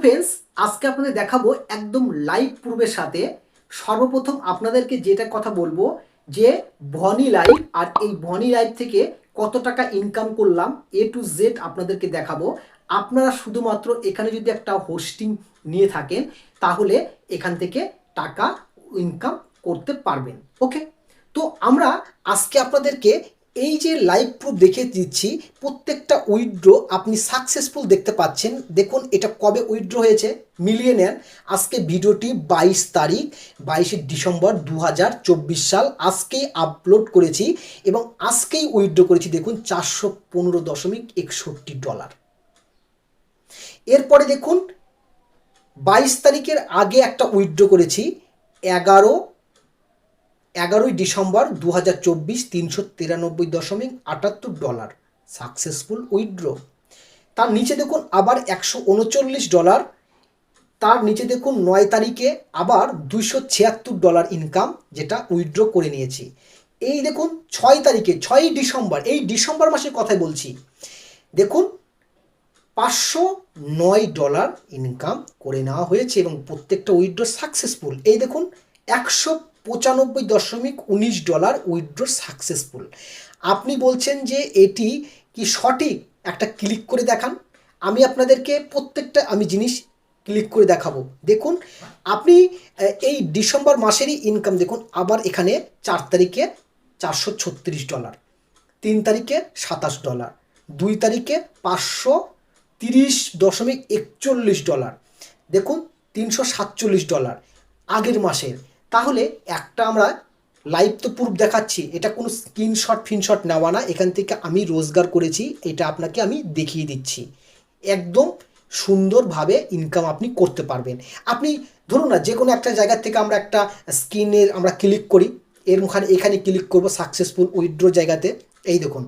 Friends আজকে আপনাদের দেখাবো একদম লাইভ প্রুফের সাথে সর্বপ্রথম আপনাদেরকে যেটা কথা বলব যে ভনি লাইভ আর এই ভনি লাইভ থেকে কত টাকা ইনকাম করলাম এ টু জেড আপনাদেরকে দেখাবো। আপনারা শুধুমাত্র এখানে যদি একটা হোস্টিং নিয়ে থাকেন, তাহলে এখান থেকে টাকা ইনকাম করতে পারবেন। ওকে তো আমরা আজকে আপনাদেরকে এই যে লাইভ প্রুফ দেখে দিচ্ছি, প্রত্যেকটা উইথড্র আপনি সাকসেসফুল দেখতে পাচ্ছেন। দেখুন, এটা কবে উইথড্র হয়েছে? মিলিয়ে নেন আজকে ভিডিওটি বাইশ তারিখ, বাইশে ডিসেম্বর দু হাজার চব্বিশ সাল। আজকেই আপলোড করেছি এবং আজকেই উইথড্র করেছি, দেখুন, চারশো পনেরো দশমিক একষট্টি ডলার এরপরে দেখুন, বাইশ তারিখের আগে একটা উইথড্র করেছি, এগারো এগারোই ডিসেম্বর দু হাজার চব্বিশ তিনশো তিরানব্বই দশমিক আটাত্তর ডলার সাকসেসফুল উইথড্র। তার নিচে দেখুন আবার একশো উনচল্লিশ ডলার। তার নিচে দেখুন নয় তারিখে আবার দুইশো ছিয়াত্তর ডলার ইনকাম যেটা উইথড্র করে নিয়েছি। এই দেখুন ছয় তারিখে, ছয়ই ডিসেম্বর, এই ডিসেম্বর মাসের কথাই বলছি। দেখুন পাঁচশো নয় ডলার ইনকাম করে নেওয়া হয়েছে এবং প্রত্যেকটা উইথড্র সাকসেসফুল। এই দেখুন একশো পঁচানব্বই দশমিক উনিশ ডলার উইথড্র সাকসেসফুল। আপনি বলছেন যে এটি কি সঠিক? একটা ক্লিক করে দেখান। আমি আপনাদেরকে প্রত্যেকটা আমি জিনিস ক্লিক করে দেখাবো। দেখুন, আপনি এই ডিসেম্বর মাসেরই ইনকাম দেখুন, আবার এখানে চার তারিখে চারশো ছত্রিশ ডলার, তিন তারিখে সাতাশ ডলার, দুই তারিখে পাঁচশো তিরিশ দশমিক একচল্লিশ ডলার, দেখুন, তিনশো সাতচল্লিশ ডলার, আগের মাসের। তাহলে একটা আমরা লাইভ তো প্রুফ দেখাচ্ছি। এটা কোনো স্ক্রিনশট ফিনশট নেওয়া না। এখান থেকে আমি রোজগার করেছি, এটা আপনাকে আমি দেখিয়ে দিচ্ছি। একদম সুন্দরভাবে ইনকাম আপনি করতে পারবেন। আপনি ধরুন না যে কোনো একটা জায়গা থেকে আমরা একটা স্ক্রিনের আমরা ক্লিক করি, এর মুখানে এখানে ক্লিক করব সাকসেসফুল উইথড্র জায়গাতে। এই দেখুন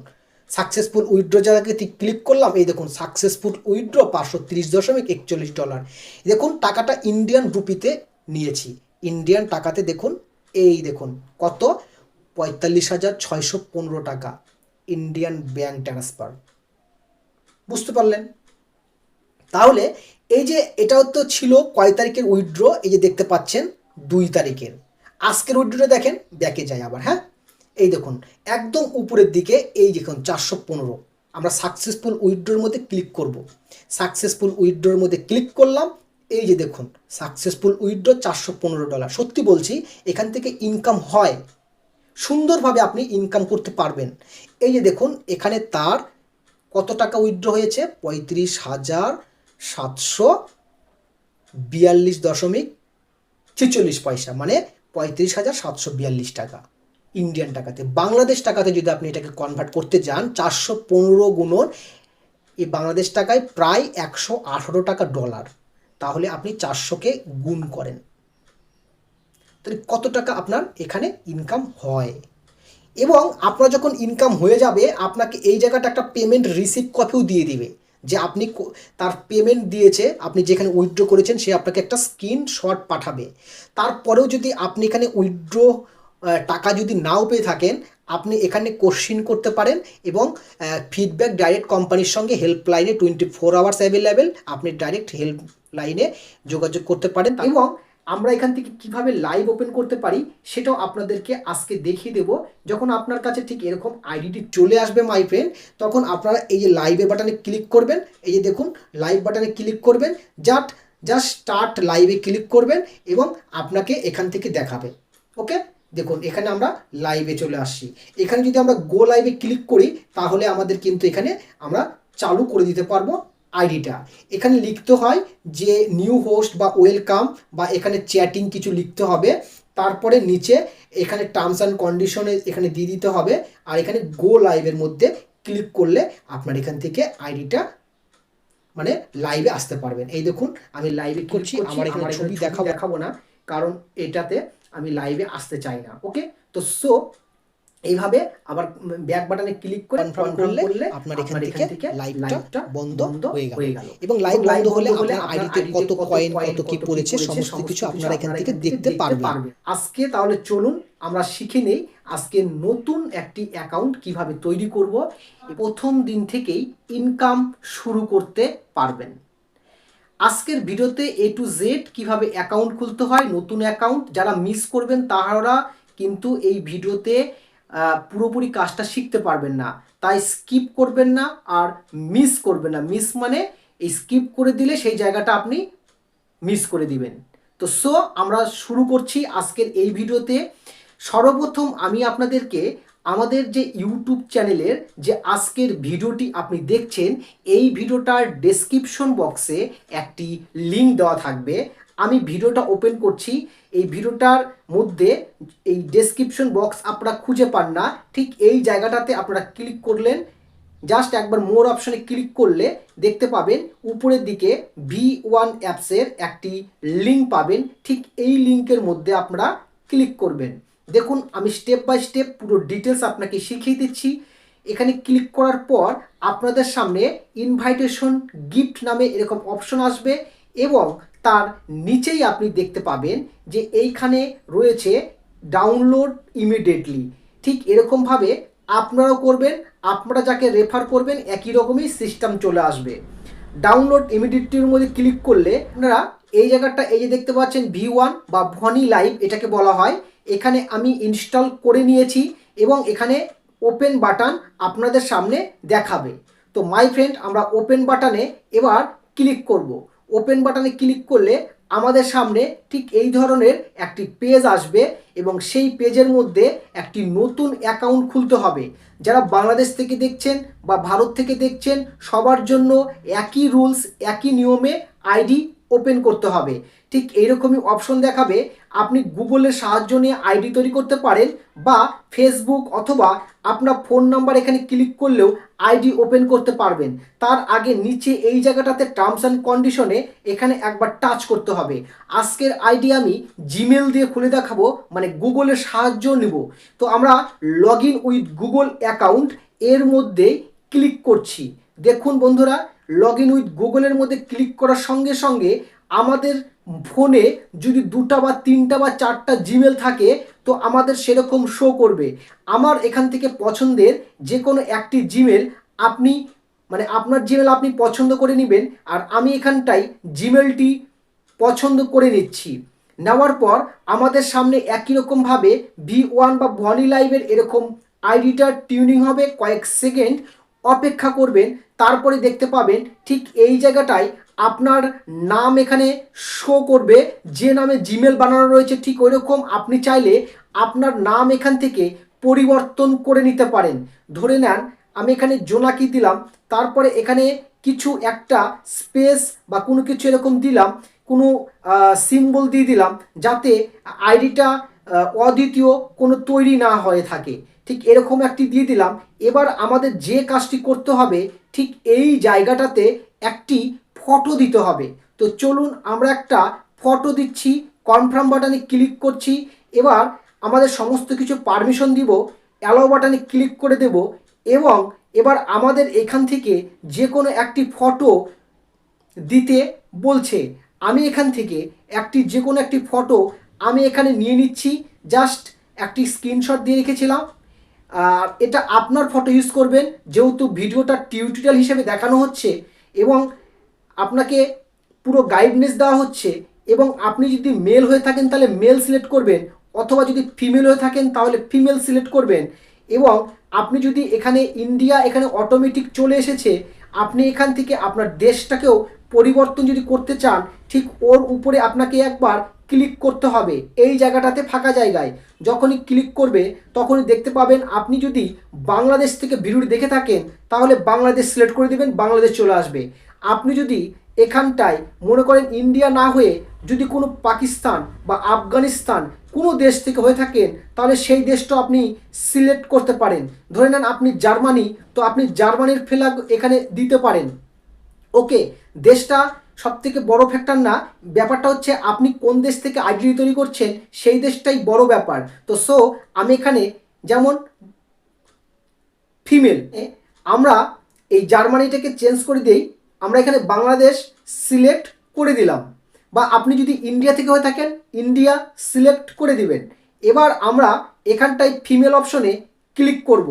সাকসেসফুল উইথড্র জায়গাতে ক্লিক করলাম, এই দেখুন সাকসেসফুল উইথড্র পাঁচশো তিরিশ দশমিক একচল্লিশ ডলার দেখুন, টাকাটা ইন্ডিয়ান রুপিতে নিয়েছি। ইন্ডিয়ান টাকাতে দেখুন, এই দেখুন, কত? পঁয়তাল্লিশ হাজার ছয়শো পনেরো টাকা ইন্ডিয়ান ব্যাংক ট্রান্সফার বুঝতে পারলেন? তাহলে এই যে এটাও তো ছিল কয় তারিখের উইড্রো এই যে দেখতে পাচ্ছেন, দুই তারিখের। আজকের উইথড্রটা দেখেন, ব্যাকে যায় আবার হ্যাঁ? এই দেখুন, একদম উপরের দিকে এই দেখুন, চারশো পনেরো। আমরা সাকসেসফুল উইড্রোর মধ্যে ক্লিক করব। সাকসেসফুল উইড্রোর মধ্যে ক্লিক করলাম এই যে দেখুন সাকসেসফুল উইথড্র চারশো পনেরো ডলার সত্যি বলছি, এখান থেকে ইনকাম হয়। সুন্দরভাবে আপনি ইনকাম করতে পারবেন। এই যে দেখুন, এখানে তার কত টাকা উইথড্র হয়েছে? পঁয়ত্রিশ হাজার সাতশো বিয়াল্লিশ দশমিক ছেচল্লিশ পয়সা মানে পঁয়ত্রিশ হাজার সাতশো বিয়াল্লিশ টাকা ইন্ডিয়ান টাকাতে। বাংলাদেশ টাকাতে যদি আপনি এটাকে কনভার্ট করতে যান, চারশো পনেরো গুণন এই বাংলাদেশ টাকায় প্রায় একশো আঠারো টাকা ডলার তাহলে আপনি চারশোকে গুণ করেন। তাহলে কত টাকা আপনার এখানে ইনকাম হয়? এবং আপনার যখন ইনকাম হয়ে যাবে, আপনাকে এই জায়গাটা একটা পেমেন্ট রিসিভ কপিও দিয়ে দিবে যে আপনি তার পেমেন্ট দিয়েছে, আপনি যেখানে উইথড্র করেছেন, সে আপনাকে একটা স্ক্রিনশট পাঠাবে। তারপরেও যদি আপনি এখানে উইথড্র টাকা যদি নাও পেয়ে থাকেন, আপনি এখানে কোশ্চিন করতে পারেন এবং ফিডব্যাক ডাইরেক্ট কোম্পানির সঙ্গে হেল্পলাইনে টোয়েন্টি ফোর আওয়ার্স অ্যাভেলেবেল আপনি ডাইরেক্ট হেল্পলাইনে যোগাযোগ করতে পারেন এবং আমরা এখান থেকে কীভাবে লাইভ ওপেন করতে পারি সেটাও আপনাদেরকে আজকে দেখিয়ে দেব। যখন আপনার কাছে ঠিক এরকম আইডিটি চলে আসবে মাই ফ্রেন্ড তখন আপনারা এই যে লাইভে বাটনে ক্লিক করবেন। এই যে দেখুন লাইভ বাটনে ক্লিক করবেন। জাস্ট জাস্ট স্টার্ট লাইভে ক্লিক করবেন এবং আপনাকে এখান থেকে দেখাবে। ওকে দেখুন এখানে আমরা লাইভে চলে আসছি। এখানে যদি আমরা গো লাইভে ক্লিক করি তাহলে আমাদের কিন্তু এখানে আমরা চালু করে দিতে পারব। আইডিটা। এখানে লিখতে হয় যে নিউ হোস্ট বা ওয়েলকাম বা এখানে চ্যাটিং কিছু লিখতে হবে। তারপরে নিচে এখানে টার্মস অ্যান্ড কন্ডিশনে এখানে দিয়ে দিতে হবে। আর এখানে গো লাইভের মধ্যে ক্লিক করলে আপনার এখান থেকে আইডিটা মানে লাইভে আসতে পারবেন। এই দেখুন আমি লাইভে করছি আমার এখানে ছবি দেখাবো দেখাবো না। কারণ এটাতে আমি লাইভে আসতে চাই না ওকে? তো সো এইভাবে আবার ব্যাক বাটনে ক্লিক করে কনফার্ম করলে আপনার এখান থেকে লাইভটা বন্ধ হয়ে গেল। এবং লাইভ বন্ধ হলে আপনার আইডিতে কত কয়েন কত কি পড়েছে সমস্ত কিছু আপনারা এখান থেকে দেখতে পারবেন। আজকে তাহলে চলুন আমরা শিখে নেই আজকে নতুন একটি অ্যাকাউন্ট কীভাবে তৈরি করব। প্রথম দিন থেকেই ইনকাম শুরু করতে পারবেন। আজকের ভিডিওতে এ টু জেড কীভাবে অ্যাকাউন্ট খুলতে হয় নতুন অ্যাকাউন্ট যারা মিস করবেন তাহারা কিন্তু এই ভিডিওতে পুরোপুরি কাজটা শিখতে পারবেন না। তাই স্কিপ করবেন না আর মিস করবেন না। মিস মানে এই স্কিপ করে দিলে সেই জায়গাটা আপনি মিস করে দিবেন। তো সো আমরা শুরু করছি আজকের এই ভিডিওতে। সর্বপ্রথম আমি আপনাদেরকে আমাদের যে ইউটিউব চ্যানেলের যে আজকের ভিডিওটি আপনি দেখছেন, এই ভিডিওটার ডেসক্রিপশন বক্সে একটি লিঙ্ক দেওয়া থাকবে। আমি ভিডিওটা ওপেন করছি। এই ভিডিওটার মধ্যে এই ডেসক্রিপশন বক্স আপনারা খুঁজে পান না। ঠিক এই জায়গাটাতে আপনারা ক্লিক করলেন। জাস্ট একবার মোর অপশনে ক্লিক করলে দেখতে পাবেন উপরের দিকে ভি ওয়ান অ্যাপসের একটি লিঙ্ক পাবেন। ঠিক এই লিঙ্কের মধ্যে আপনারা ক্লিক করবেন। দেখুন, আমি স্টেপ বাই স্টেপ পুরো ডিটেলস আপনাকে শিখিয়ে দিচ্ছি। এখানে ক্লিক করার পর আপনাদের সামনে ইনভাইটেশন গিফট নামে এরকম অপশন আসবে এবং তার নিচেই আপনি দেখতে পাবেন যে এইখানে রয়েছে ডাউনলোড ইমিডিয়েটলি ঠিক এরকমভাবে আপনারাও করবেন, আপনারা যাকে রেফার করবেন, একই রকমই সিস্টেম চলে আসবে। ডাউনলোড ইমিডিয়েটলির মধ্যে ক্লিক করলে আপনারা এই জায়গাটা, এই যে দেখতে পাচ্ছেন ভি ওয়ান বা ভনি লাইভ এটাকে বলা হয়, এখানে আমি ইনস্টল করে নিয়েছি এবং এখানে ওপেন বাটন আপনাদের সামনে দেখাবে। তো মাই ফ্রেন্ড আমরা ওপেন বাটনে এবার ক্লিক করব। ওপেন বাটনে ক্লিক করলে আমাদের সামনে ঠিক এই ধরনের একটি পেজ আসবে এবং সেই পেজের মধ্যে একটি নতুন অ্যাকাউন্ট খুলতে হবে। যারা বাংলাদেশ থেকে দেখছেন বা ভারত থেকে দেখছেন, সবার জন্য একই রুলস একই নিয়মে আইডি ওপেন করতে হবে। ঠিক এইরকমই অপশন দেখাবে। আপনি গুগলের সাহায্য নিয়ে আইডি তৈরি করতে পারেন বা ফেসবুক অথবা আপনার ফোন নাম্বার এখানে ক্লিক করলেও আইডি ওপেন করতে পারবেন। তার আগে নিচে এই জায়গাটাতে টার্মস অ্যান্ড কন্ডিশনে এখানে একবার টাচ করতে হবে। আজকের আইডি আমি জিমেল দিয়ে খুলে দেখাবো মানে গুগলের সাহায্য নিব। তো আমরা log in with Google account এর মধ্যে ক্লিক করছি। দেখুন বন্ধুরা লগ ইন উইথ গুগলের মধ্যে ক্লিক করার সঙ্গে সঙ্গে আমাদের ফোনে যদি দুটা বা তিনটা বা চারটা জিমেল থাকে, তো আমাদের সেরকম শো করবে। আমার এখান থেকে পছন্দের যে কোনো একটি জিমেল আপনি মানে আপনার জিমেল আপনি পছন্দ করে নেবেন, আর আমি এখানটাই জিমেলটি পছন্দ করে নিচ্ছি। নেওয়ার পর আমাদের সামনে একই রকমভাবে ভি ওয়ান বা ভনি লাইভের এরকম আইডিটা টিউনিং হবে, কয়েক সেকেন্ড অপেক্ষা করবেন তারপরে দেখতে পাবেন ঠিক এই জায়গাটায় আপনার নাম এখানে শো করবে, যে নামে জিমেল বানানো রয়েছে ঠিক ওই রকম আপনি চাইলে আপনার নাম এখান থেকে পরিবর্তন করে নিতে পারেন। ধরে নেন, আমি এখানে জোনাকি দিলাম, তারপরে এখানে কিছু একটা স্পেস বা কোনো কিছু এরকম দিলাম, কোনো সিম্বল দিয়ে দিলাম, যাতে আইডিটা অদ্বিতীয় কোনো তৈরি না হয়ে থাকে। ঠিক এরকম একটি দিয়ে দিলাম। এবার আমাদের যে কাজটি করতে হবে, ঠিক এই জায়গাটাতে একটি ফটো দিতে হবে। তো চলুন আমরা একটা ফটো দিচ্ছি কনফার্ম বাটনে ক্লিক করছি। এবার আমাদের সমস্ত কিছু পারমিশন দিব অ্যালাও বাটনে ক্লিক করে দেব এবং এবার আমাদের এখান থেকে যে কোনো একটি ফটো দিতে বলছে। আমি এখান থেকে একটি যে কোনো একটি ফটো আমি এখানে নিয়ে নিচ্ছি জাস্ট একটি স্ক্রিনশট দিয়ে রেখেছিলাম। আর এটা আপনার ফটো ইউজ করবেন, যেহেতু ভিডিওটা টিউটোরিয়াল হিসেবে দেখানো হচ্ছে এবং আপনাকে পুরো গাইডনেস দেওয়া হচ্ছে এবং আপনি যদি মেল হয়ে থাকেন তাহলে মেল সিলেক্ট করবেন, অথবা যদি ফিমেল হয়ে থাকেন তাহলে ফিমেল সিলেক্ট করবেন এবং আপনি যদি এখানে ইন্ডিয়া এখানে অটোমেটিক চলে এসেছে, আপনি এখান থেকে আপনার দেশটাকেও পরিবর্তন যদি করতে চান, ঠিক ওর উপরে আপনাকে একবার ক্লিক করতে হবে। এই জায়গাটাতে ফাঁকা জায়গায়। যখনই ক্লিক করবে, তখনই দেখতে পাবেন আপনি যদি বাংলাদেশ থেকে ভিডিওটি দেখে থাকেন, তাহলে বাংলাদেশ সিলেক্ট করে দেবেন, বাংলাদেশ চলে আসবে। আপনি যদি এখানটায় মনে করেন ইন্ডিয়া না হয়ে যদি কোনো পাকিস্তান বা আফগানিস্তান কোনো দেশ থেকে হয়ে থাকেন, তাহলে সেই দেশটা আপনি সিলেক্ট করতে পারেন। ধরে নেন আপনি জার্মানি, তো আপনি জার্মানির ফ্ল্যাগ এখানে দিতে পারেন। ওকে, দেশটা সব থেকে বড় ফ্যাক্টর না, ব্যাপারটা হচ্ছে আপনি কোন দেশ থেকে আইডেন্টি তৈরি করছেন, সেই দেশটাই বড় ব্যাপার। তো সো আমি এখানে যেমন ফিমেল আমরা এই জার্মানিটাকে চেঞ্জ করে দিই, আমরা এখানে বাংলাদেশ সিলেক্ট করে দিলাম। বা আপনি যদি ইন্ডিয়া থেকে হয়ে থাকেন ইন্ডিয়া সিলেক্ট করে দিবেন। এবার আমরা এখানটায় ফিমেল অপশনে ক্লিক করব।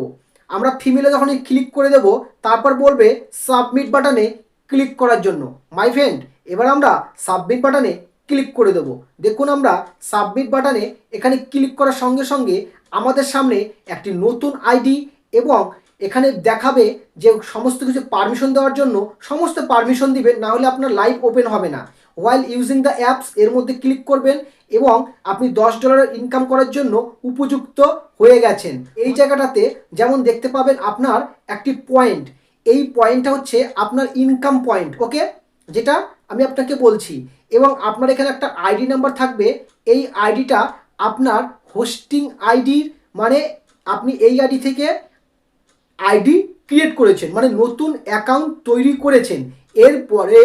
আমরা ফিমেলে যখন ক্লিক করে দেব, তারপর বলবে সাবমিট বাটনে ক্লিক করার জন্য। মাই ফ্রেন্ড এবার আমরা সাবমিট বাটনে ক্লিক করে দেবো। দেখুন আমরা সাবমিট বাটনে এখানে ক্লিক করার সঙ্গে সঙ্গে আমাদের সামনে একটি নতুন আইডি এবং এখানে দেখাবে যে সমস্ত কিছু পারমিশন দেওয়ার জন্য সমস্ত পারমিশন দিবেন, না হলে আপনার লাইভ ওপেন হবে না। ওয়াইল ইউজিং দ্য অ্যাপস এর মধ্যে ক্লিক করবেন এবং আপনি দশ ডলারের ইনকাম করার জন্য উপযুক্ত হয়ে গেছেন। এই জায়গাটাতে যেমন দেখতে পাবেন আপনার একটি পয়েন্ট এই পয়েন্টটা হচ্ছে আপনার ইনকাম পয়েন্ট ওকে যেটা আমি আপনাকে বলছি। এবং আপনার এখানে একটা আইডি নাম্বার থাকবে। এই আইডিটা আপনার হোস্টিং আইডির মানে আপনি এই আইডি থেকে আইডি ক্রিয়েট করেছেন মানে নতুন অ্যাকাউন্ট তৈরি করেছেন। এরপরে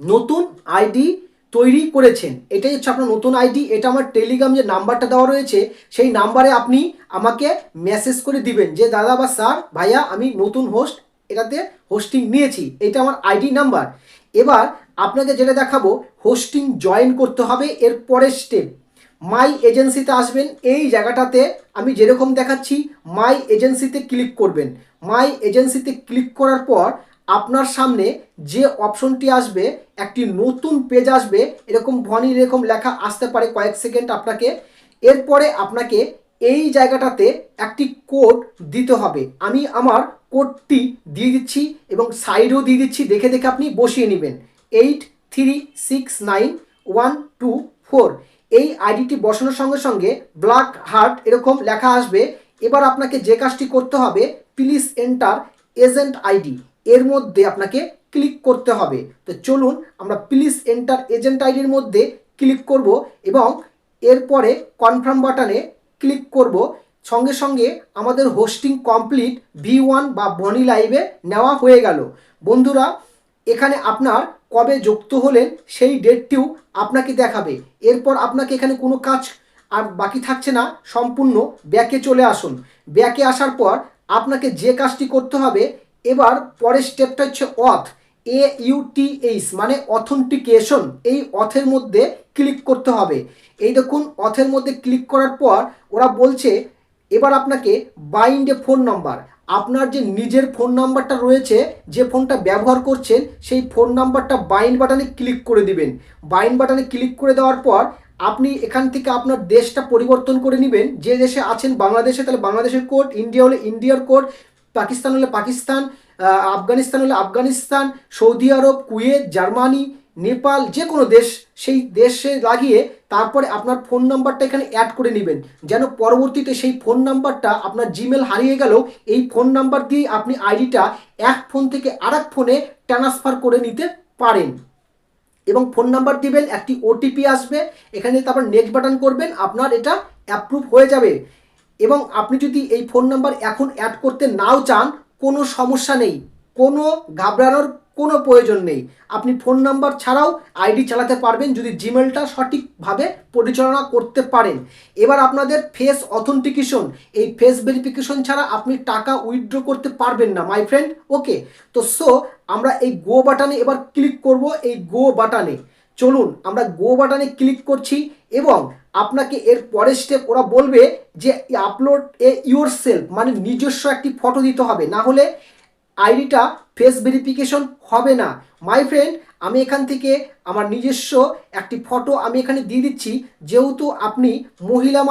নতুন আইডি তৈরি করেছেন। এটাই হচ্ছে আপনার নতুন আইডি, এটা আমার টেলিগ্রাম যে নাম্বারটা দেওয়া রয়েছে, সেই নাম্বারে আপনি আমাকে মেসেজ করে দিবেন যে, দাদা বা স্যার ভাইয়া, আমি নতুন হোস্ট এটাতে হোস্টিং নিয়েছি, এটা আমার আইডি নাম্বার। এবার আপনাকে যেটা দেখাবো হোস্টিং জয়েন করতে হবে এর পরের স্টেপ মাই এজেন্সিতে আসবেন, এই জায়গাটাতে আমি যেরকম দেখাচ্ছি মাই এজেন্সিতে ক্লিক করবেন। মাই এজেন্সিতে ক্লিক করার পর আপনার সামনে যে অপশনটি আসবে, একটি নতুন পেজ আসবে, এরকম ভনি এরকম লেখা আসতে পারে কয়েক সেকেন্ড আপনাকে। এরপরে আপনাকে এই জায়গাটাতে একটি কোড দিতে হবে। আমি আমার কোডটি দিয়ে দিচ্ছি এবং সাইডও দিয়ে দিচ্ছি। দেখে দেখে আপনি বসিয়ে নেবেন। Eight three six nine one two four এই আইডিটি বসানোর সঙ্গে সঙ্গে ব্ল্যাক হার্ট এরকম লেখা আসবে। এবার আপনাকে যে কাজটি করতে হবে প্লিজ এন্টার এজেন্ট আইডি এর মধ্যে আপনাকে ক্লিক করতে হবে। তো চলুন আমরা প্লিজ এন্টার এজেন্ট আইডির মধ্যে ক্লিক করব এবং এরপরে কনফার্ম বাটনে ক্লিক করব। সঙ্গে সঙ্গে আমাদের হোস্টিং কমপ্লিট ভি ওয়ান বা বনি লাইভে নেওয়া হয়ে গেল। বন্ধুরা, এখানে আপনার কবে যুক্ত হলেন সেই ডেটটিও আপনাকে দেখাবে। এরপর আপনাকে এখানে কোনো কাজ আর বাকি থাকছে না, সম্পূর্ণ ব্যাকে চলে আসুন। ব্যাকে আসার পর আপনাকে যে কাজটি করতে হবে এবার পরের স্টেপটা হচ্ছে অথ এ ইউটিএইচ মানে অথেন্টিকেশন এই অথের মধ্যে ক্লিক করতে হবে। এই দেখুন অথের মধ্যে ক্লিক করার পর ওরা বলছে, এবার আপনাকে বাইন্ড ফোন নাম্বার আপনার যে নিজের ফোন নাম্বারটা রয়েছে, যে ফোনটা ব্যবহার করছেন, সেই ফোন নাম্বারটা বাইন্ড বাটনে ক্লিক করে দিবেন। বাইন্ড বাটনে ক্লিক করে দেওয়ার পর আপনি এখান থেকে আপনার দেশটা পরিবর্তন করে নেবেন। যে দেশে আছেন, বাংলাদেশে, তাহলে বাংলাদেশের কোড ইন্ডিয়া হলে ইন্ডিয়ার কোড পাকিস্তান হলে পাকিস্তান আফগানিস্তান হলে আফগানিস্তান, সৌদি আরব, কুয়েত, জার্মানি, নেপাল, যে কোনো দেশ, সেই দেশে লাগিয়ে তারপরে আপনার ফোন নাম্বারটা এখানে অ্যাড করে নেবেন। যেন পরবর্তীতে সেই ফোন নাম্বারটা আপনার জিমেল হারিয়ে গেলেও এই ফোন নাম্বার দিয়ে আপনি আইডিটা এক ফোন থেকে আরেক ফোনে ট্রান্সফার করে নিতে পারেন। এবং ফোন নাম্বার দিবেন, একটি ওটিপি আসবে, এখানে তারপর নেক্সট বাটন করবেন, আপনার এটা অ্যাপ্রুভ হয়ে যাবে। এবং আপনি যদি এই ফোন নাম্বার এখন অ্যাড করতে নাও চান, কোনো সমস্যা নেই। কোনো ঘাবড়ানোর কোনো প্রয়োজন নেই। আপনি ফোন নাম্বার ছাড়াও আইডি চালাতে পারবেন, যদি জিমেলটা সঠিকভাবে পরিচালনা করতে পারেন। এবার আপনাদের ফেস অথেন্টিকেশন এই ফেস ভেরিফিকেশন ছাড়া আপনি টাকা উইথড্র করতে পারবেন না মাই ফ্রেন্ড ওকে তো সো আমরা এই গো বাটনে এবার ক্লিক করব, এই গো বাটনে চলুন, আমরা গো বাটনে ক্লিক করছি এবং আপনাকে এর পরের স্টেপ ওরা বলবে যে আপলোড এ ইউর সেলফ মানে নিজস্ব একটি ফটো দিতে হবে। না হলে আইডিটা ফেস ভেরিফিকেশন হবে না। মাই ফ্রেন্ড আমি এখান থেকে আমার নিজস্ব একটি ফটো আমি এখানে দিয়ে দিচ্ছি। যেহেতু আপনি মহিলা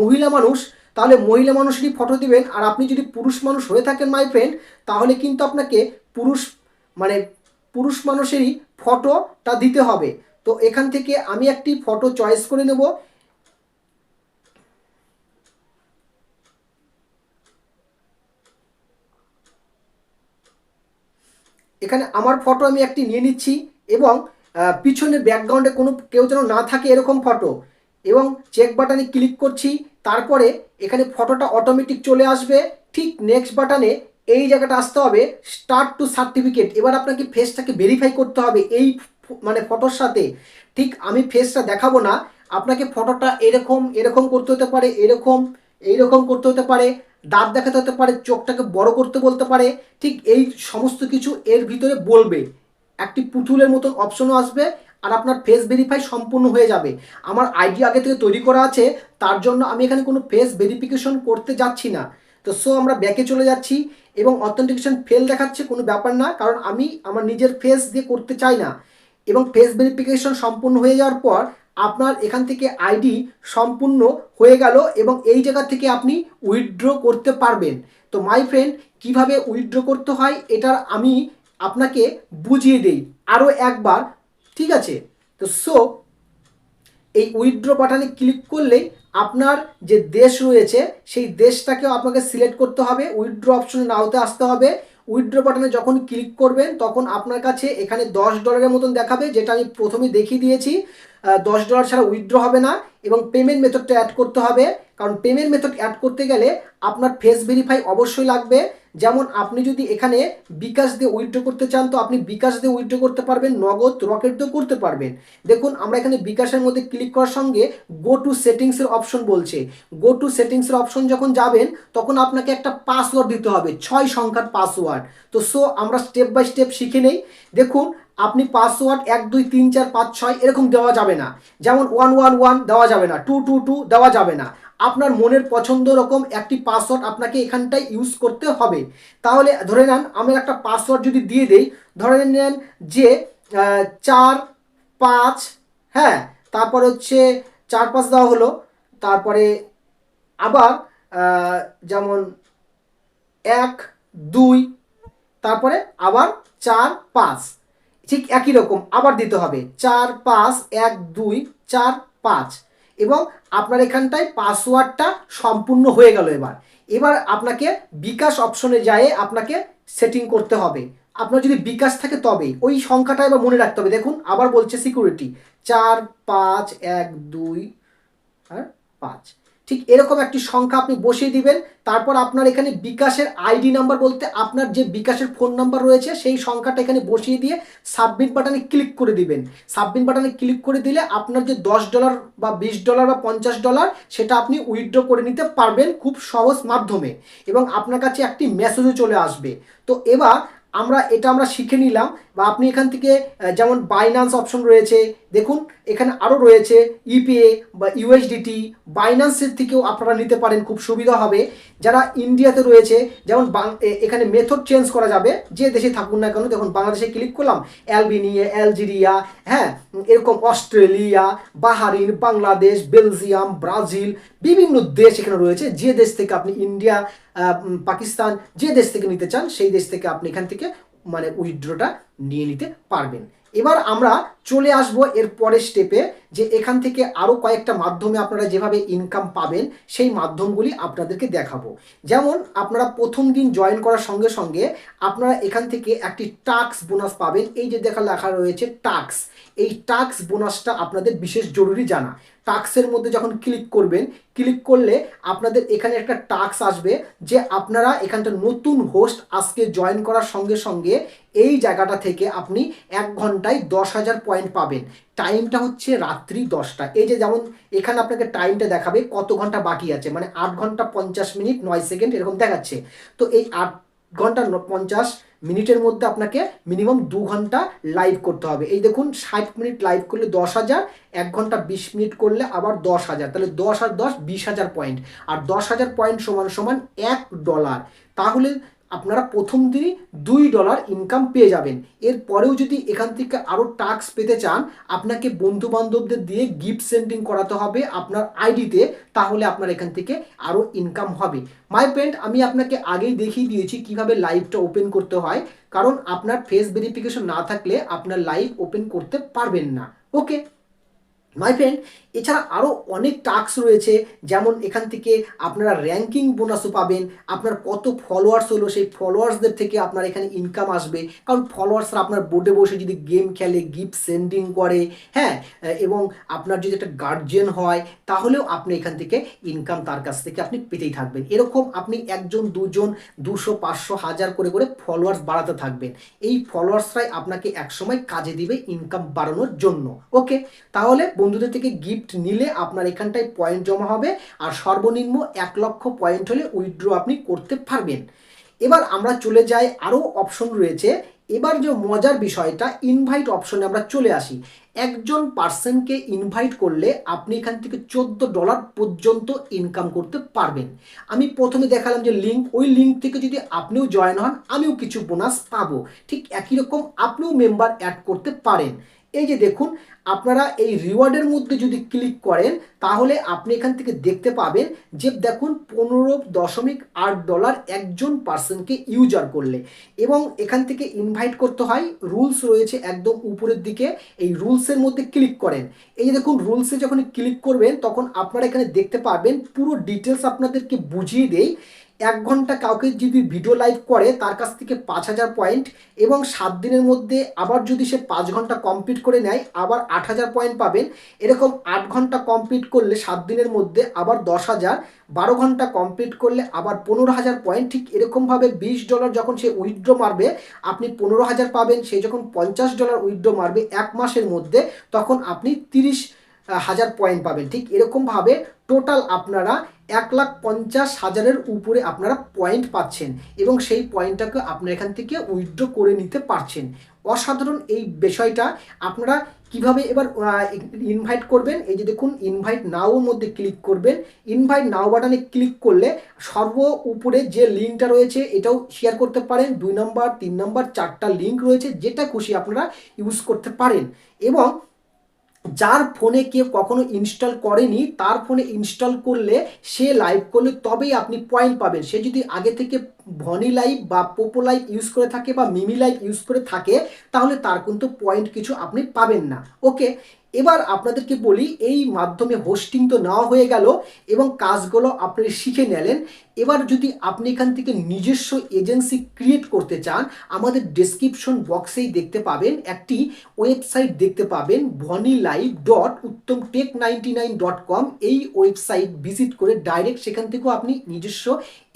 মহিলা মানুষ, তাহলে মহিলা মানুষেরই ফটো দিবেন। আর আপনি যদি পুরুষ মানুষ হয়ে থাকেন মাই ফ্রেন্ড তাহলে কিন্তু আপনাকে পুরুষ মানে পুরুষ মানুষেরই ফটোটা দিতে হবে। তো এখান থেকে আমি একটি ফটো চয়েস করে নেব। এখানে আমার ফটো আমি একটি নিয়ে নিচ্ছি এবং পিছনে ব্যাকগ্রাউন্ডে কোনো কেউ যেন না থাকে এরকম ফটো এবং চেক বাটনে ক্লিক করছি, তারপরে এখানে ফটোটা অটোমেটিক চলে আসবে। ঠিক নেক্সট বাটনে এই জায়গাটা আসতে হবে স্টার্ট টু সার্টিফিকেট এবার আপনাকে ফেসটাকে ভেরিফাই করতে হবে, এই মানে ফটোর সাথে। ঠিক আমি ফেসটা দেখাবো না। আপনাকে ফটোটা এরকম এরকম করতে হতে পারে, এরকম, এইরকম করতে হতে পারে, দাঁত দেখাতে হতে পারে, চোখটাকে বড় করতে বলতে পারে, ঠিক এই সমস্ত কিছু এর ভিতরে বলবে। একটি পুতুলের মতন অপশনও আসবে, আর আপনার ফেস ভেরিফাই সম্পূর্ণ হয়ে যাবে। আমার আইডি আগে থেকে তৈরি করা আছে, তার জন্য আমি এখানে কোনো ফেস ভেরিফিকেশন করতে যাচ্ছি না। তো সো আমরা ব্যাকে চলে যাচ্ছি, এবং অথেন্টিকেশন ফেল দেখাচ্ছে কোনো ব্যাপার না, কারণ আমি আমার নিজের ফেস দিয়ে করতে চাই না। এবং ফেস ভেরিফিকেশন সম্পূর্ণ হয়ে যাওয়ার পর আপনার এখান থেকে আইডি সম্পূর্ণ হয়ে গেল এবং এই জায়গা থেকে আপনি উইথড্র করতে পারবেন। তো মাই ফ্রেন্ড কীভাবে উইথড্র করতে হয় এটার আমি আপনাকে বুঝিয়ে দেই। আরও একবার, ঠিক আছে? তো সো এই উইথড্র বাটনে ক্লিক করলেই আপনার যে দেশ রয়েছে, সেই দেশটাকেও আপনাকে সিলেক্ট করতে হবে। উইথড্র অপশনে নাওতে আসতে হবে। উইথড্র বাটনে যখন ক্লিক করবেন, তখন আপনার কাছে এখানে দশ ডলারের মতন দেখাবে, যেটা আমি প্রথমে দেখিয়ে দিয়েছি। দশ ডলার ছাড়া উইথড্র হবে না এবং পেমেন্ট মেথডটা অ্যাড করতে হবে। কারণ পেমেন্ট মেথড অ্যাড করতে গেলে আপনার ফেস ভেরিফাই অবশ্যই লাগবে। যেমন আপনি যদি এখানে বিকাশ দিয়ে উইথড্র করতে চান, তো আপনি বিকাশ দিয়ে উইথড্র করতে পারবেন, নগদ রকেট করতে পারবেন। দেখুন, আমরা এখানে বিকাশের মধ্যে ক্লিক করার সঙ্গে গো টু সেটিংসের অপশন বলছে। গো টু সেটিংসের অপশন যখন যাবেন, তখন আপনাকে একটা পাসওয়ার্ড দিতে হবে, ছয় সংখ্যার পাসওয়ার্ড তো সো আমরা স্টেপ বাই স্টেপ শিখে নেই। দেখুন, আপনি পাসওয়ার্ড এক, দুই, তিন, চার, পাঁচ, ছয় এরকম দেওয়া যাবে না। যেমন ওয়ান ওয়ান ওয়ান দেওয়া যাবে না টু টু টু দেওয়া যাবে না। আপনার মনের পছন্দ রকম একটি পাসওয়ার্ড আপনাকে এখানটায় ইউজ করতে হবে। তাহলে ধরে নেন, আমি একটা পাসওয়ার্ড যদি দিয়ে দেই, ধরে নেন যে চার পাঁচ হ্যাঁ তারপর হচ্ছে চার পাঁচ দেওয়া হলো, তারপরে আবার যেমন এক, দুই, তারপরে আবার চার, পাঁচ, ঠিক একই রকম, আবার দিতে হবে। চার, পাঁচ, এক, দুই, চার, পাঁচ। এবং আপনার এখানটায় পাসওয়ার্ডটা সম্পূর্ণ হয়ে গেল এবার। এবার আপনাকে বিকাশ অপশনে যায় আপনাকে সেটিং করতে হবে। আপনার যদি বিকাশ থাকে তবে ওই সংখ্যাটা এবার মনে রাখতে হবে। দেখুন, আবার বলছে সিকিউরিটি চার, পাঁচ, এক, দুই, আর পাঁচ। ঠিক এরকম একটি সংখ্যা আপনি বসিয়ে দিবেন। তারপর আপনার এখানে বিকাশের আইডি নাম্বার বলতে আপনার যে বিকাশের ফোন নাম্বার রয়েছে, সেই সংখ্যাটা এখানে বসিয়ে দিয়ে সাবমিট বাটনে ক্লিক করে দিবেন। সাবমিট বাটনে ক্লিক করে দিলে আপনার যে দশ ডলার বা বিশ ডলার বা পঞ্চাশ ডলার, সেটা আপনি উইথড্র করে নিতে পারবেন খুব সহজ মাধ্যমে এবং আপনার কাছে একটি মেসেজও চলে আসবে। তো এবার আমরা, এটা আমরা শিখে নিলাম বা আপনি এখান থেকে যেমন বাইনান্স অপশন রয়েছে, দেখুন, এখানে আরও রয়েছে ইপিএ বা ইউএসডিটি বাইনান্সের থেকেও আপনারা নিতে পারেন, খুব সুবিধা হবে। যারা ইন্ডিয়াতে রয়েছে, যেমন এখানে মেথড চেঞ্জ করা যাবে, যে দেশে থাকুন না কেন, দেখুন, বাংলাদেশে ক্লিক করলাম অ্যালবিনিয়া অ্যালজেরিয়া হ্যাঁ এরকম Australia Bahrain Bangladesh Belgium Brazil বিভিন্ন দেশ এখানে রয়েছে, যে দেশ থেকে আপনি ইন্ডিয়া পাকিস্তান যে দেশ থেকে নিতে চান, সেই দেশ থেকে আপনি এখান থেকে মানে উইথড্রটা নিয়ে নিতে পারবেন। এবার আমরা চলে আসব এর পরের স্টেপে যে এখান থেকে আরও কয়েকটা মাধ্যমে আপনারা যেভাবে ইনকাম পাবেন, সেই মাধ্যমগুলি আপনাদেরকে দেখাবো। যেমন, আপনারা প্রথম দিন জয়েন করার সঙ্গে সঙ্গে আপনারা এখান থেকে একটি টাক্স বোনাস পাবেন। এই যে দেখা লেখা রয়েছে টাক্স এই টাক্স বোনাসটা আপনাদের বিশেষ জরুরি জানা। টাক্সের মধ্যে যখন ক্লিক করবেন, ক্লিক করলে আপনাদের এখানে একটা টাক্স আসবে যে আপনারা এখানটা নতুন হোস্ট আজকে জয়েন করার সঙ্গে সঙ্গে এই জায়গাটা থেকে আপনি এক ঘন্টায় দশ হাজার পয়েন্ট পাবেন। টাইমটা হচ্ছে রাত্রি দশটা। এই যে যেমন এখানে আপনাকে টাইমটা দেখাবে কত ঘণ্টা বাকি আছে মানে আট ঘণ্টা পঞ্চাশ মিনিট, নয় সেকেন্ড এরকম দেখাচ্ছে। তো এই আট ঘণ্টা পঞ্চাশ মিনিটের মধ্যে আপনাকে মিনিমাম দু ঘণ্টা লাইভ করতে হবে। এই দেখুন, ষাট মিনিট লাইভ করলে দশ হাজার, এক ঘণ্টা বিশ মিনিট করলে আবার দশ হাজার। তাহলে দশ আর দশ, বিশ হাজার পয়েন্ট আর দশ হাজার পয়েন্ট সমান সমান এক ডলার তাহলে আপনারা প্রথম দিনই দুই ডলার ইনকাম পেয়ে যাবেন। এর পরেও যদি এখান থেকে আরও টাস্ক পেতে চান, আপনাকে বন্ধু বান্ধবদের দিয়ে গিফট সেন্ডিং করাতে হবে আপনার আইডিতে তাহলে আপনার এখান থেকে আরও ইনকাম হবে। মাই ফ্রেন্ড আমি আপনাকে আগেই দেখিয়ে দিয়েছি কীভাবে লাইভটা ওপেন করতে হয়। কারণ আপনার ফেস ভেরিফিকেশন না থাকলে আপনার লাইভ ওপেন করতে পারবেন না। ওকে মাই ফ্রেন্ড এছাড়া আরও অনেক টাস্ক রয়েছে। যেমন এখান থেকে আপনারা র্যাঙ্কিং বোনাসও পাবেন। আপনার কত ফলোয়ার্স হলো, সেই ফলোয়ার্সদের থেকে আপনার এখানে ইনকাম আসবে। কারণ ফলোয়ার্সরা আপনার বোর্ডে বসে যদি গেম খেলে গিফট সেন্ডিং করে হ্যাঁ এবং আপনার যদি একটা গার্জিয়ান হয়, তাহলেও আপনি এখান থেকে ইনকাম তার কাছ থেকে আপনি পেতেই থাকবেন। এরকম আপনি একজন, দুজন, দুশো, পাঁচশো, হাজার করে করে ফলোয়ার্স বাড়াতে থাকবেন। এই ফলোয়ার্সরাই আপনাকে একসময় কাজে দিবে ইনকাম বাড়ানোর জন্য। ওকে তাহলে বন্ধুদের থেকে গিফট নিলে আপনার এখানটায় পয়েন্ট জমা হবে আর সর্বনিম্ন এক লক্ষ পয়েন্ট হলে উইথড্র আপনি করতে পারবেন। এবার আমরা চলে যাই আরও অপশন রয়েছে। এবার যে মজার বিষয়টা ইনভাইট অপশনে আমরা চলে আসি। একজন পার্সনকে ইনভাইট করলে আপনি এখান থেকে চোদ্দ ডলার পর্যন্ত ইনকাম করতে পারবেন। আমি প্রথমে দেখালাম যে লিঙ্ক ওই লিঙ্ক থেকে যদি আপনিও জয়েন হন, আমিও কিছু বোনাস পাবো। ঠিক একই রকম আপনিও মেম্বার অ্যাড করতে পারেন। এই যে দেখুন আপনারা এই রিওয়ার্ডের মধ্যে যদি ক্লিক করেন, তাহলে আপনি এখান থেকে দেখতে পাবেন যে দেখুন পনেরো দশমিক আট ডলার একজন পার্সনকে ইউজার করলে। এবং এখান থেকে ইনভাইট করতে হয় রুলস রয়েছে একদম উপরের দিকে, এই রুলসের মধ্যে ক্লিক করেন। এই দেখুন রুলসে যখন ক্লিক করবেন, তখন আপনারা এখানে দেখতে পাবেন পুরো ডিটেলস আপনাদেরকে বুঝিয়ে দেই। এক ঘণ্টা কাউকে যদি ভিডিও লাইভ করে, তার কাছ থেকে পাঁচ হাজার পয়েন্ট এবং সাত দিনের মধ্যে আবার যদি সে পাঁচ ঘণ্টা কমপ্লিট করে নেয়, আবার আট হাজার পয়েন্ট পাবেন এরকম আট ঘণ্টা কমপ্লিট করলে সাত দিনের মধ্যে আবার দশ হাজার, বারো ঘণ্টা কমপ্লিট করলে আবার পনেরো হাজার পয়েন্ট ঠিক এরকমভাবে বিশ ডলার যখন সে উইথড্র মারবে, আপনি পনেরো হাজার পাবেন। সে যখন পঞ্চাশ ডলার উইথড্র মারবে এক মাসের মধ্যে, তখন আপনি তিরিশ হাজার পয়েন্ট পাবেন। ঠিক এরকমভাবে টোটাল আপনারা এক লাখ পঞ্চাশ হাজারের উপরে আপনারা পয়েন্ট পাচ্ছেন এবং সেই পয়েন্টটাকে আপনারা এখান থেকে উইথড্র করে নিতে পারছেন। অসাধারণ এই বিষয়টা। আপনারা কীভাবে এবার ইনভাইট করবেন? এই যে দেখুন ইনভাইট নাওর মধ্যে ক্লিক করবেন। ইনভাইট নাও বাটনে ক্লিক করলে সর্ব উপরে যে লিঙ্কটা রয়েছে, এটাও শেয়ার করতে পারেন। দুই নম্বর তিন নম্বর চারটা লিঙ্ক রয়েছে, যেটা খুশি আপনারা ইউজ করতে পারেন। এবং যার ফোনে কেউ কখনো ইনস্টল করেনি, তার ফোনে ইনস্টল করলে সে লাইভ করলে তবেই আপনি পয়েন্ট পাবেন। সে যদি আগে থেকে ভনি লাইভ বা পোপো লাইভ ইউজ করে থাকে বা মিমি লাইভ ইউজ করে থাকে, তাহলে তার কিন্তু পয়েন্ট কিছু আপনি পাবেন না। ওকে? এবার আপনাদেরকে বলি, এই মাধ্যমে হোস্টিং তো নেওয়া হয়ে গেল এবং কাজগুলো আপনি শিখে নিলেন। এবার যদি আপনি এখান থেকে নিজস্ব এজেন্সি ক্রিয়েট করতে চান, আমাদের ডেসক্রিপশন বক্সেই দেখতে পাবেন, একটি ওয়েবসাইট দেখতে পাবেন ভনি live dot Uttam tech ninety nine dot com এই ওয়েবসাইট ভিজিট করে ডাইরেক্ট সেখান থেকেও আপনি নিজস্ব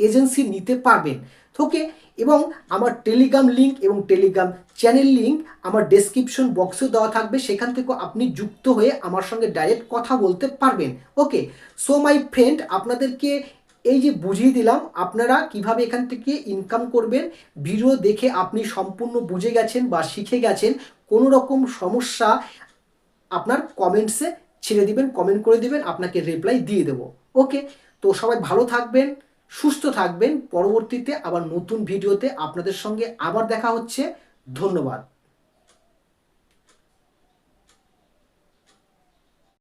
এজেন্সি নিতে পারবেন। ওকে? এবং আমার টেলিগ্রাম লিঙ্ক এবং টেলিগ্রাম চ্যানেল লিঙ্ক আমার ডেসক্রিপশন বক্সে দেওয়া থাকবে। সেখান থেকেও আপনি যুক্ত হয়ে আমার সঙ্গে ডাইরেক্ট কথা বলতে পারবেন। ওকে? সো মাই ফ্রেন্ড আপনাদেরকে এই যে বুঝিয়ে দিলাম, আপনারা কীভাবে এখান থেকে ইনকাম করবেন ভিডিও দেখে আপনি সম্পূর্ণ বুঝে গেছেন বা শিখে গেছেন, কোনো রকম সমস্যা আপনার কমেন্টসে ছেড়ে দিবেন কমেন্ট করে দিবেন, আপনাকে রিপ্লাই দিয়ে দেবো। ওকে? তো সবাই ভালো থাকবেন। সুস্থ থাকবেন। পরবর্তীতে আবার নতুন ভিডিওতে আপনাদের সঙ্গে আবার দেখা হচ্ছে। ধন্যবাদ।